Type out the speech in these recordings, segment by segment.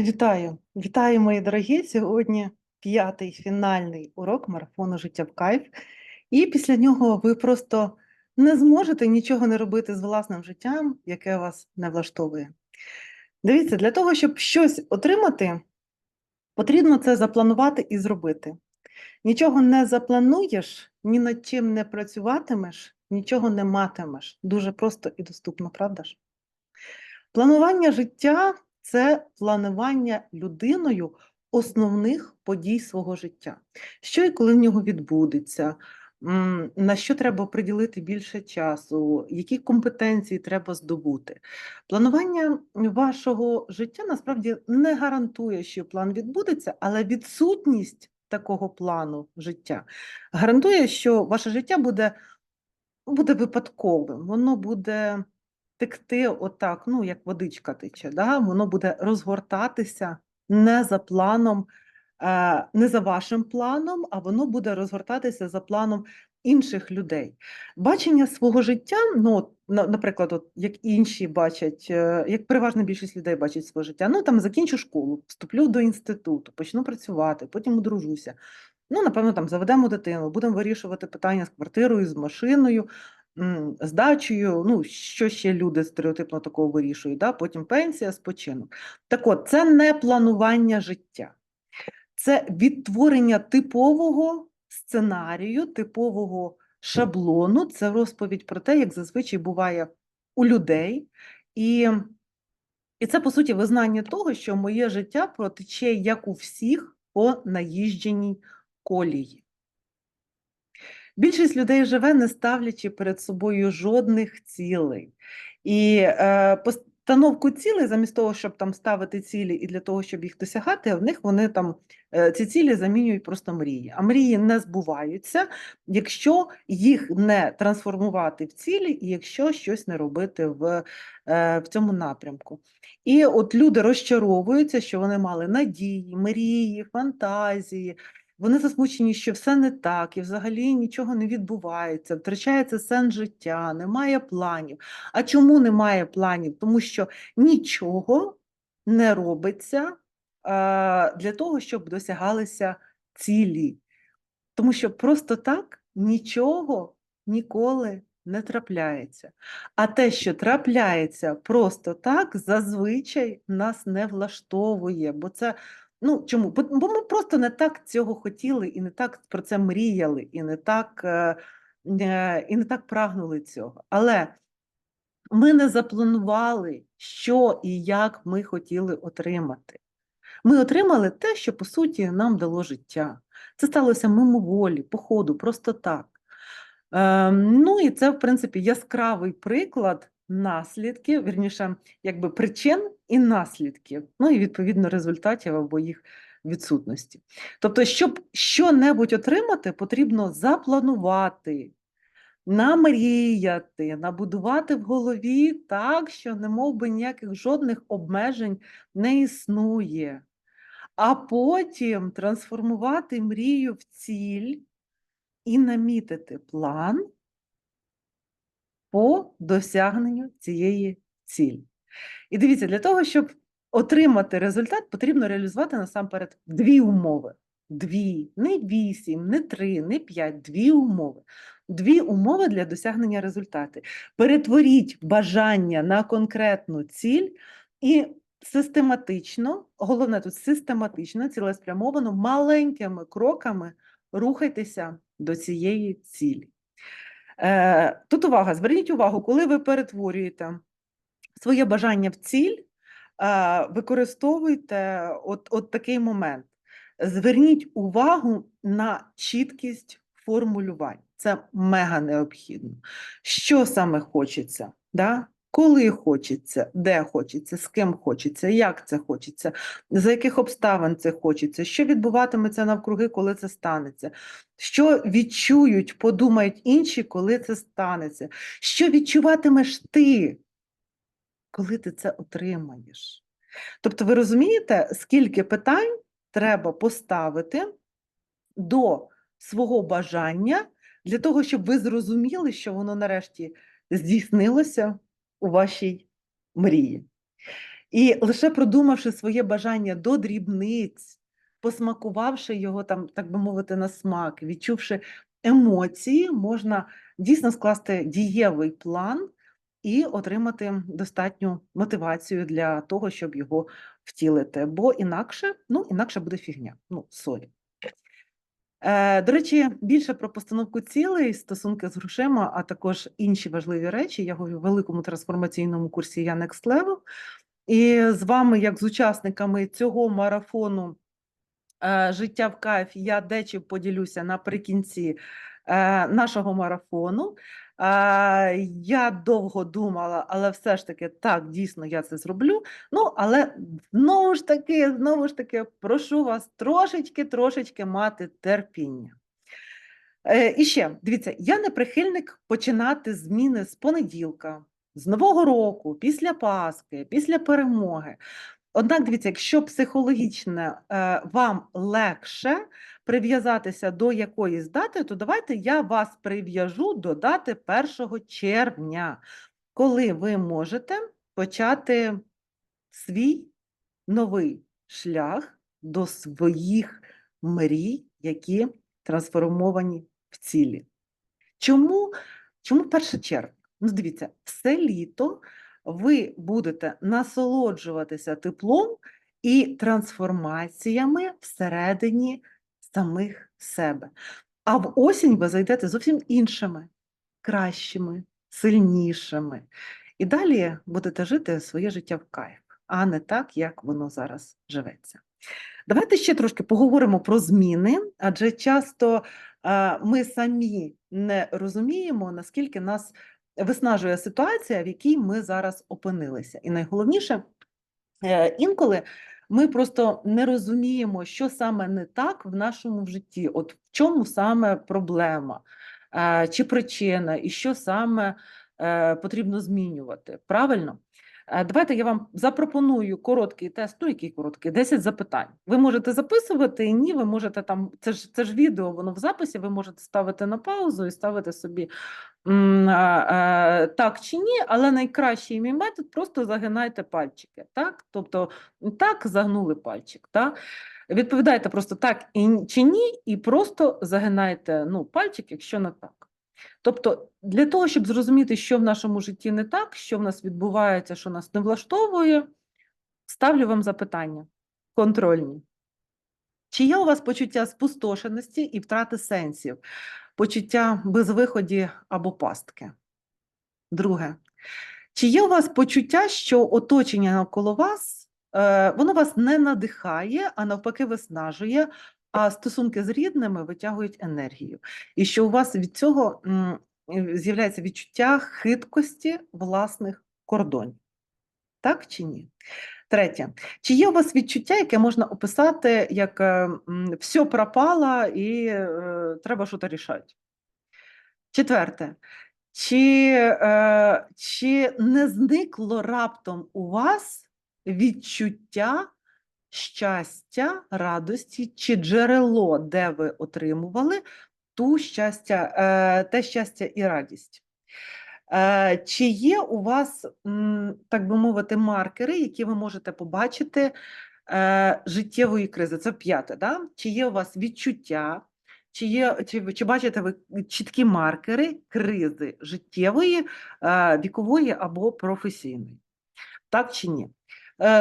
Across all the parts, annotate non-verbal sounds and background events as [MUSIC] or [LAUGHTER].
Вітаю, вітаю, мої дорогі. Сьогодні п'ятий фінальний урок марафону Життя в кайф. І після нього ви просто не зможете нічого не робити з власним життям, яке вас не влаштовує. Дивіться, для того, щоб щось отримати, потрібно це запланувати і зробити. Нічого не заплануєш, ні над чим не працюватимеш, нічого не матимеш. Дуже просто і доступно, правда ж? Планування життя це планування людиною основних подій свого життя. Що і коли в нього відбудеться, на що треба приділити більше часу, які компетенції треба здобути. Планування вашого життя насправді не гарантує, що план відбудеться, але відсутність такого плану життя гарантує, що ваше життя буде, буде випадковим, воно буде текти отак, ну, як водичка тече, да? воно буде розгортатися не за планом, е, не за вашим планом, а воно буде розгортатися за планом інших людей. Бачення свого життя, ну, на- наприклад, от, як інші бачать, е, як переважна більшість людей бачить своє життя, ну там закінчу школу, вступлю до інституту, почну працювати, потім одружуся. Ну, напевно, там заведемо дитину, будемо вирішувати питання з квартирою, з машиною, м, з дачею, ну, що ще люди стереотипно такого вирішують, да? потім пенсія, спочинок. Так от, це не планування життя, це відтворення типового сценарію, типового шаблону, це розповідь про те, як зазвичай буває у людей. І, і це, по суті, визнання того, що моє життя протече, як у всіх, по наїждженій колії. Більшість людей живе, не ставлячи перед собою жодних цілей. І е, постановку цілей, замість того, щоб там ставити цілі і для того, щоб їх досягати, в них вони там е, ці цілі замінюють просто мрії. А мрії не збуваються, якщо їх не трансформувати в цілі, і якщо щось не робити в, е, в цьому напрямку. І от люди розчаровуються, що вони мали надії, мрії, фантазії. Вони засмучені, що все не так, і взагалі нічого не відбувається, втрачається сенс життя, немає планів. А чому немає планів? Тому що нічого не робиться е, для того, щоб досягалися цілі. Тому що просто так нічого ніколи не трапляється. А те, що трапляється просто так, зазвичай нас не влаштовує, бо це Ну, чому? Бо ми просто не так цього хотіли, і не так про це мріяли, і не так, е, е, і не так прагнули цього. Але ми не запланували, що і як ми хотіли отримати. Ми отримали те, що по суті нам дало життя. Це сталося мимоволі, по ходу, просто так. Е, ну і це, в принципі, яскравий приклад наслідків, вірніше, якби причин і наслідків, ну і відповідно результатів або їх відсутності. Тобто, щоб що-небудь отримати, потрібно запланувати, намріяти, набудувати в голові так, що не мов би ніяких жодних обмежень не існує, а потім трансформувати мрію в ціль і намітити план по досягненню цієї цілі. І дивіться, для того, щоб отримати результат, потрібно реалізувати насамперед дві умови. Дві, не вісім, не три, не п'ять, дві умови. Дві умови для досягнення результату. Перетворіть бажання на конкретну ціль і систематично, головне тут систематично, цілеспрямовано, маленькими кроками рухайтеся до цієї цілі. Е, Тут увага, зверніть увагу, коли ви перетворюєте своє бажання в ціль, е, використовуйте от, от такий момент. Зверніть увагу на чіткість формулювань. Це мега необхідно. Що саме хочеться? Да? Коли хочеться, де хочеться, з ким хочеться, як це хочеться, за яких обставин це хочеться, що відбуватиметься навкруги, коли це станеться, що відчують, подумають інші, коли це станеться, що відчуватимеш ти, коли ти це отримаєш. Тобто, ви розумієте, скільки питань треба поставити до свого бажання для того, щоб ви зрозуміли, що воно нарешті здійснилося у вашій мрії. І лише продумавши своє бажання до дрібниць, посмакувавши його там, так би мовити, на смак, відчувши емоції, можна дійсно скласти дієвий план і отримати достатню мотивацію для того, щоб його втілити. Бо інакше, ну, інакше буде фігня. Ну, сорі. Е, До речі, більше про постановку цілей, стосунки з грошима, а також інші важливі речі. Я говорю в великому трансформаційному курсі Я Next Level. І з вами, як з учасниками цього марафону е, Життя в кайф, я дечі поділюся наприкінці е, нашого марафону. Я довго думала, але все ж таки так, дійсно, я це зроблю. Ну, але знову ж таки, знову ж таки, прошу вас трошечки, трошечки мати терпіння. Е, І ще, дивіться, я не прихильник починати зміни з понеділка, з Нового року, після Пасхи, після перемоги. Однак, дивіться, якщо психологічно е, вам легше прив'язатися до якоїсь дати, то давайте я вас прив'яжу до дати 1 червня, коли ви можете почати свій новий шлях до своїх мрій, які трансформовані в цілі. Чому, чому 1 червня? Ну, дивіться, все літо ви будете насолоджуватися теплом і трансформаціями всередині самих себе. А в осінь ви зайдете зовсім іншими, кращими, сильнішими. І далі будете жити своє життя в кайф, а не так, як воно зараз живеться. Давайте ще трошки поговоримо про зміни, адже часто ми самі не розуміємо, наскільки нас виснажує ситуація, в якій ми зараз опинилися. І найголовніше, е, інколи ми просто не розуміємо, що саме не так в нашому житті, от в чому саме проблема е, чи причина, і що саме е, потрібно змінювати. Правильно? Давайте я вам запропоную короткий тест, ну який короткий, 10 запитань. Ви можете записувати, і ні, ви можете там, це ж це ж відео, воно в записі, ви можете ставити на паузу і ставити собі так чи ні, але найкращий мій метод просто загинайте пальчики. Так? Тобто так загнули пальчик. Так? Відповідайте просто так чи ні, і просто загинайте ну, пальчик, якщо не так. Тобто, для того, щоб зрозуміти, що в нашому житті не так, що в нас відбувається, що нас не влаштовує, ставлю вам запитання контрольні. Чи є у вас почуття спустошеності і втрати сенсів, почуття безвиході або пастки? Друге, чи є у вас почуття, що оточення навколо вас, е, воно вас не надихає, а навпаки виснажує, а стосунки з рідними витягують енергію? І що у вас від цього з'являється відчуття хиткості власних кордонів? Так чи ні? Третє. Чи є у вас відчуття, яке можна описати як е, все пропало і е, треба щось рішати? Четверте. Чи, е, чи не зникло раптом у вас відчуття щастя, радості, чи джерело, де ви отримували ту щастя, е, те щастя і радість? Е, Чи є у вас, так би мовити, маркери, які ви можете побачити е, життєвої кризи? Це п'яте, да? Чи є у вас відчуття, чи, є, чи, чи бачите ви чіткі маркери кризи життєвої, е, вікової або професійної? Так чи ні?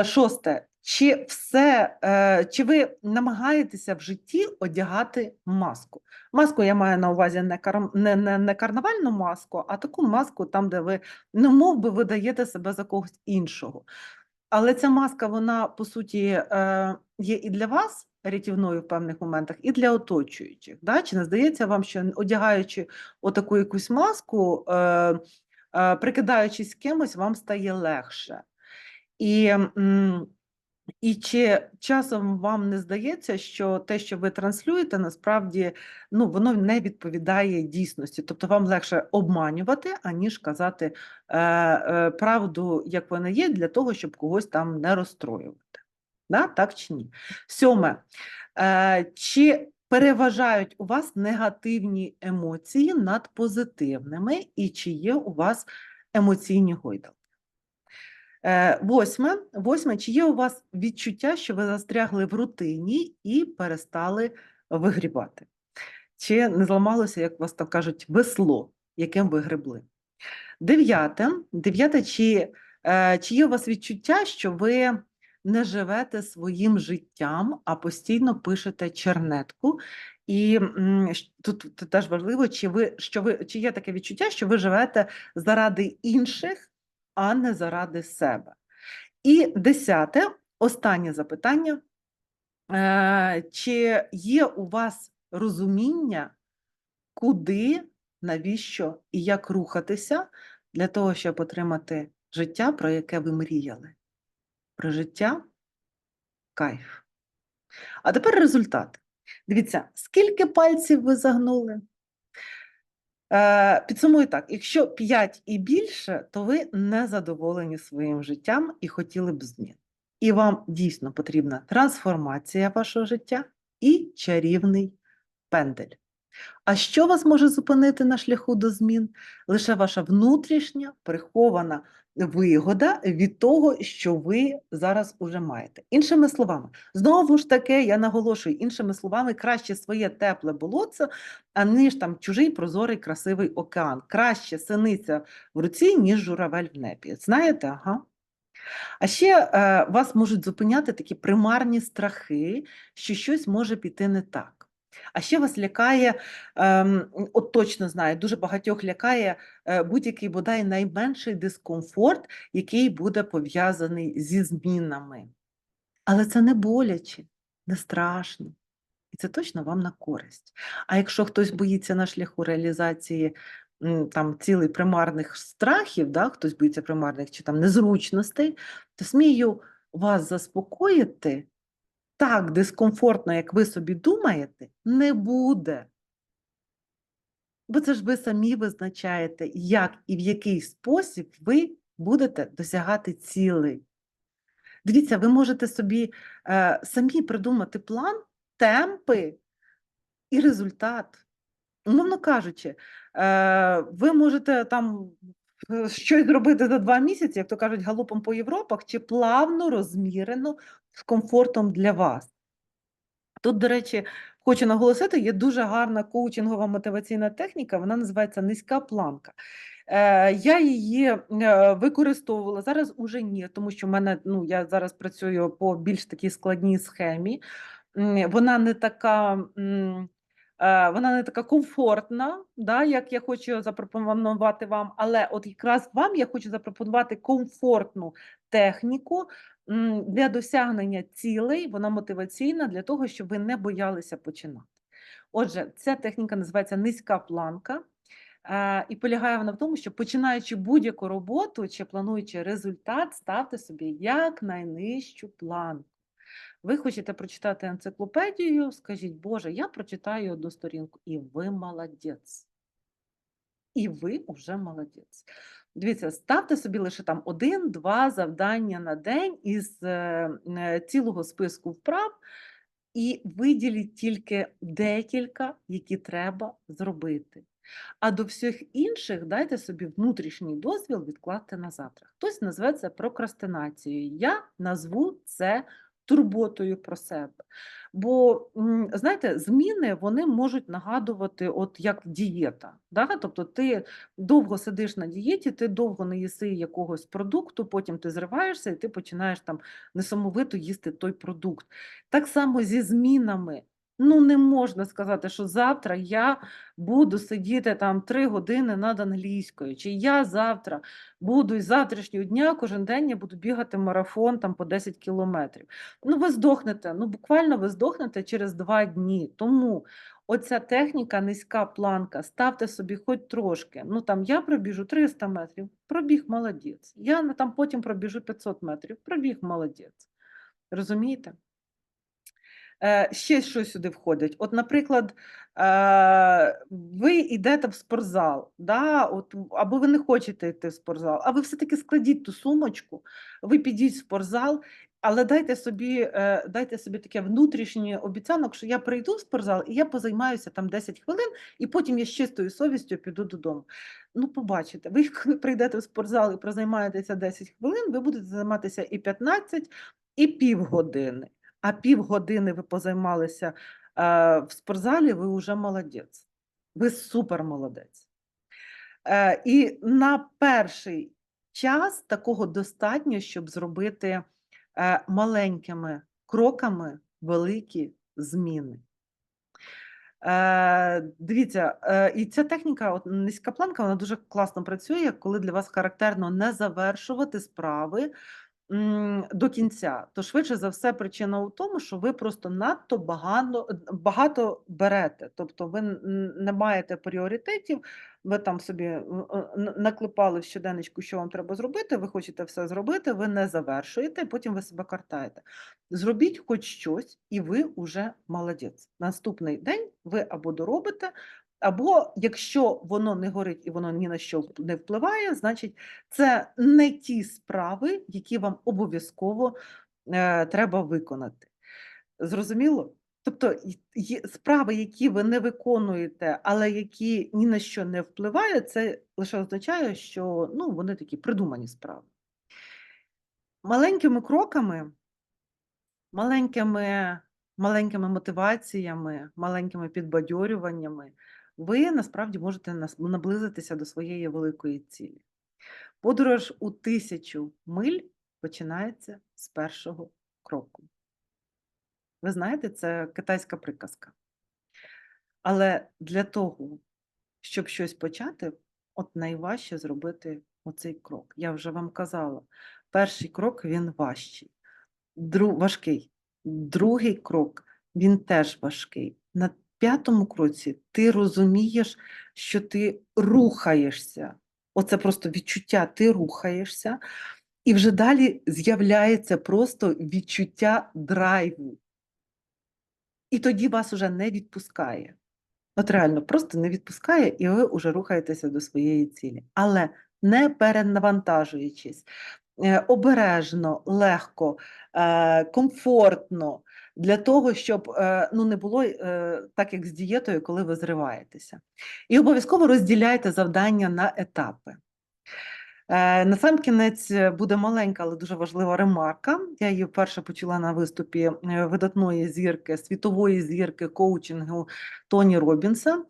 Шосте. Чи все, е, чи ви намагаєтеся в житті одягати маску? Маску я маю на увазі не, кар... не, не, не карнавальну маску, а таку маску, там, де ви не мов би видаєте себе за когось іншого. Але ця маска, вона по суті е, є і для вас рятівною в певних моментах, і для оточуючих. Да? Чи не здається вам, що одягаючи отаку якусь маску, е, прикидаючись кимось, вам стає легше? І, і чи часом вам не здається, що те, що ви транслюєте, насправді ну, воно не відповідає дійсності? Тобто вам легше обманювати, аніж казати е, е, правду, як вона є, для того, щоб когось там не розстроювати. Да? Так чи ні? Сьоме. Е, чи переважають у вас негативні емоції над позитивними, і чи є у вас емоційні гойдалки? Е, Восьме, восьме, чи є у вас відчуття, що ви застрягли в рутині і перестали вигрібати? Чи не зламалося, як вас там кажуть, весло, яким ви гребли? Дев'яте, дев'яте, чи, е, чи є у вас відчуття, що ви не живете своїм життям, а постійно пишете чернетку? І тут теж важливо, чи ви, що ви, чи є таке відчуття, що ви живете заради інших, а не заради себе? І десяте, останнє запитання. Е, Чи є у вас розуміння, куди, навіщо і як рухатися для того, щоб отримати життя, про яке ви мріяли? Про життя кайф. А тепер результат. Дивіться, скільки пальців ви загнули? Е, Підсумую так: якщо 5 і більше, то ви не задоволені своїм життям і хотіли б змін. І вам дійсно потрібна трансформація вашого життя і чарівний пендель. А що вас може зупинити на шляху до змін? Лише ваша внутрішня прихована вигода від того, що ви зараз уже маєте. Іншими словами, знову ж таки, я наголошую, іншими словами, краще своє тепле болотце, аніж там чужий прозорий красивий океан. Краще синиця в руці, ніж журавель в небі. Знаєте, ага. А ще е, вас можуть зупиняти такі примарні страхи, що щось може піти не так. А ще вас лякає, ем, от точно знаю, дуже багатьох лякає е, будь-який бодай найменший дискомфорт, який буде пов'язаний зі змінами. Але це не боляче, не страшно. І це точно вам на користь. А якщо хтось боїться на шляху реалізації там цілий примарних страхів, да, хтось боїться примарних чи там незручностей, то смію вас заспокоїти, так дискомфортно, як ви собі думаєте, не буде. Бо це ж ви самі визначаєте, як і в який спосіб ви будете досягати цілей. Дивіться, ви можете собі е, самі придумати план, темпи і результат. Умовно кажучи, е, ви можете там щось зробити за два місяці, як то кажуть, галопом по Європах, чи плавно, розмірено, з комфортом для вас. Тут, до речі, хочу наголосити, є дуже гарна коучингова мотиваційна техніка, вона називається низька планка. Е, я її е, використовувала зараз уже ні, тому що мене ну я зараз працюю по більш такій складній схемі. Вона не така. Е, Вона не така комфортна, да, як я хочу запропонувати вам, але от якраз вам я хочу запропонувати комфортну техніку для досягнення цілей, вона мотиваційна для того, щоб ви не боялися починати. Отже, ця техніка називається низька планка. Е, І полягає вона в тому, що починаючи будь-яку роботу чи плануючи результат, ставте собі як найнижчу планку. Ви хочете прочитати енциклопедію, скажіть, Боже, я прочитаю одну сторінку, і ви молодець. І ви вже молодець. Дивіться, ставте собі лише там один-два завдання на день із е, е, цілого списку вправ, і виділіть тільки декілька, які треба зробити. А до всіх інших дайте собі внутрішній дозвіл відкласти на завтра. Хтось назве це прокрастинацією. Я назву це турботою про себе. Бо, знаєте, зміни вони можуть нагадувати, от як дієта. Да? Тобто ти довго сидиш на дієті, ти довго не їси якогось продукту, потім ти зриваєшся і ти починаєш там несамовито їсти той продукт. Так само зі змінами. Ну, не можна сказати, що завтра я буду сидіти там три години над англійською, чи я завтра буду із завтрашнього дня кожен день я буду бігати марафон там по 10 кілометрів. Ну, ви здохнете, ну буквально ви здохнете через два дні. Тому оця техніка, низька планка, ставте собі хоч трошки. Ну там я пробіжу 300 метрів, пробіг молодець. Я там потім пробіжу 500 метрів, пробіг молодець. Розумієте? Е, ще що сюди входить? От, наприклад, е, ви йдете в спортзал, да? От, або ви не хочете йти в спортзал, а ви все-таки складіть ту сумочку, ви підіть в спортзал, але дайте собі, е, дайте собі таке внутрішнє обіцянок, що я прийду в спортзал і я позаймаюся там 10 хвилин, і потім я з чистою совістю піду додому. Ну, побачите, ви [LAUGHS] коли прийдете в спортзал і прозаймаєтеся 10 хвилин, ви будете займатися і 15, і півгодини. А півгодини ви позаймалися е, в спортзалі, ви вже молодець. Ви супер молодець. Е, і на перший час такого достатньо, щоб зробити е, маленькими кроками великі зміни. Е, дивіться, е, і ця техніка, от низька планка, вона дуже класно працює, коли для вас характерно не завершувати справи до кінця. То швидше за все, причина у тому, що ви просто надто багато, багато берете. Тобто ви не маєте пріоритетів, ви там собі е, е, наклепали в щоденничку, що вам треба зробити, ви хочете все зробити, ви не завершуєте, потім ви себе картаєте. Зробіть хоч щось, і ви вже молодець. Наступний день ви або доробите, або якщо воно не горить і воно ні на що не впливає, значить це не ті справи, які вам обов'язково е, треба виконати. Зрозуміло? Тобто є справи, які ви не виконуєте, але які ні на що не впливають, це лише означає, що ну, вони такі придумані справи. Маленькими кроками маленькими, маленькими мотиваціями, маленькими підбадьорюваннями ви насправді можете наблизитися до своєї великої цілі. Подорож у тисячу миль починається з першого кроку. Ви знаєте, це китайська приказка. Але для того, щоб щось почати, от найважче зробити оцей крок. Я вже вам казала, перший крок він важчий. Дру, важкий. Другий крок він теж важкий. На п'ятому кроці ти розумієш, що ти рухаєшся. Оце просто відчуття, ти рухаєшся, і вже далі з'являється просто відчуття драйву. І тоді вас уже не відпускає. От реально, просто не відпускає, і ви вже рухаєтеся до своєї цілі. Але не перенавантажуючись, е, обережно, легко, е, комфортно, для того, щоб е, ну, не було е, так, як з дієтою, коли ви зриваєтеся. І обов'язково розділяйте завдання на етапи. Е, Насамкінець е, буде маленька, але дуже важлива ремарка. Я її вперше почула на виступі видатної зірки, світової зірки коучингу Тоні Робінса.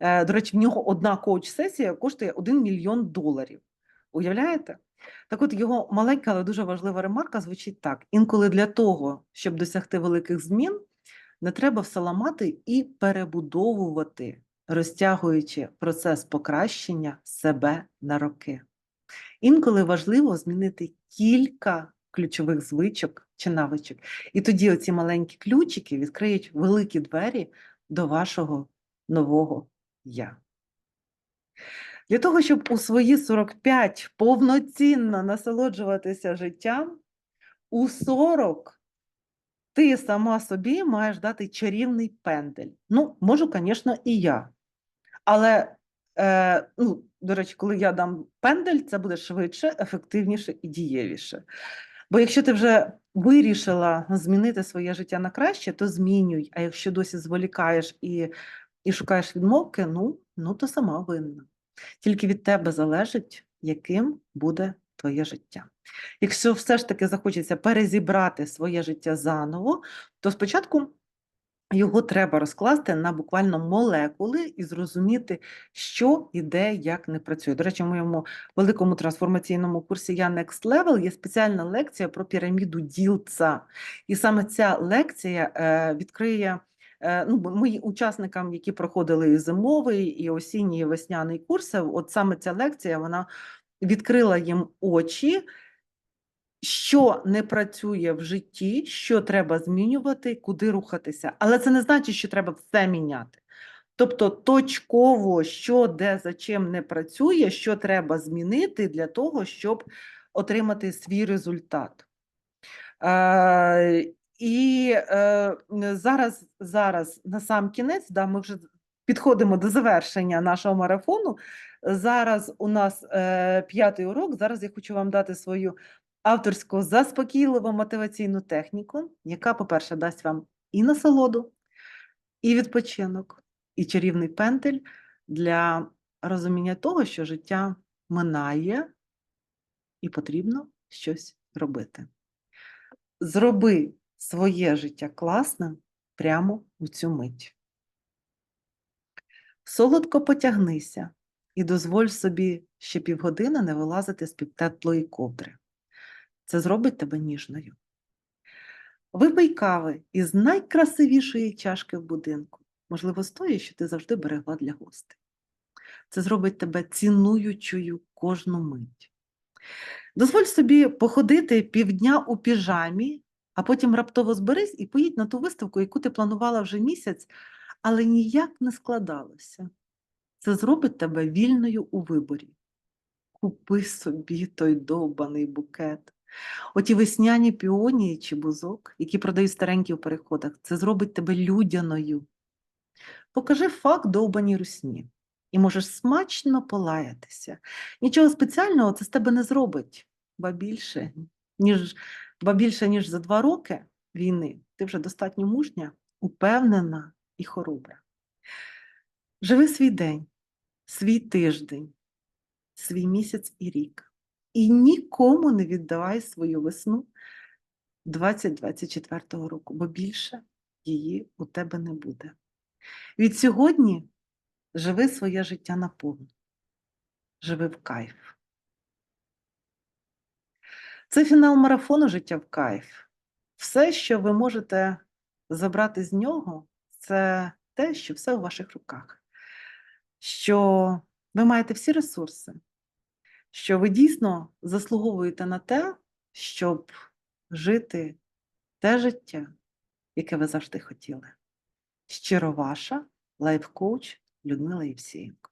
До речі, в нього одна коуч-сесія коштує 1 мільйон доларів. Уявляєте? Так от його маленька, але дуже важлива ремарка звучить так: інколи для того, щоб досягти великих змін, не треба все ламати і перебудовувати, розтягуючи процес покращення себе на роки. Інколи важливо змінити кілька ключових звичок чи навичок. І тоді оці маленькі ключики відкриють великі двері до вашого нового я. Для того, щоб у свої 45 повноцінно насолоджуватися життям, у 40 ти сама собі маєш дати чарівний пендель. Ну, можу, звісно, і я. Але, е, ну, до речі, коли я дам пендель, це буде швидше, ефективніше і дієвіше. Бо якщо ти вже вирішила змінити своє життя на краще, то змінюй. А якщо досі зволікаєш і, і шукаєш відмовки, ну, ну то сама винна. Тільки від тебе залежить, яким буде твоє життя. Якщо все ж таки захочеться перезібрати своє життя заново, то спочатку його треба розкласти на буквально молекули і зрозуміти, що і де, як не працює. До речі, в моєму великому трансформаційному курсі Я Next Level є спеціальна лекція про піраміду ділца. І саме ця лекція е, відкриє ну, ми учасникам, які проходили і зимовий, і осінній, і весняний курси, от саме ця лекція вона відкрила їм очі що не працює в житті, що треба змінювати, куди рухатися. Але це не значить, що треба все міняти. Тобто точково, що де за чим не працює, що треба змінити для того, щоб отримати свій результат. І е, зараз, зараз на сам кінець, да, ми вже підходимо до завершення нашого марафону. Зараз у нас е, п'ятий урок. Зараз я хочу вам дати свою авторську заспокійливу мотиваційну техніку, яка, по-перше, дасть вам і насолоду, і відпочинок, і чарівний пентель для розуміння того, що життя минає і потрібно щось робити. Зроби своє життя класним прямо у цю мить. Солодко потягнися і дозволь собі ще півгодини не вилазити з-під теплої ковдри. Це зробить тебе ніжною. Випий кави із найкрасивішої чашки в будинку, можливо, з тої, що ти завжди берегла для гостей. Це зробить тебе цінуючою кожну мить. Дозволь собі походити півдня у піжамі, а потім раптово зберись і поїдь на ту виставку, яку ти планувала вже місяць, але ніяк не складалося. Це зробить тебе вільною у виборі. Купи собі той довбаний букет. Оті весняні піонії чи бузок, які продають старенькі в переходах, це зробить тебе людяною. Покажи факт довбаній русні, і можеш смачно полаятися. Нічого спеціального це з тебе не зробить, ба більше, ніж, ба більше, ніж за два роки війни, ти вже достатньо мужня, упевнена і хоробра. Живи свій день, свій тиждень, свій місяць і рік. І нікому не віддавай свою весну 2024 року, бо більше її у тебе не буде. Від сьогодні живи своє життя наповну, живи в кайф. Це фінал марафону життя в кайф. Все, що ви можете забрати з нього, це те, що все у ваших руках. Що ви маєте всі ресурси, що ви дійсно заслуговуєте на те, щоб жити те життя, яке ви завжди хотіли. Щиро ваша лайф-коуч Людмила Євсієнко.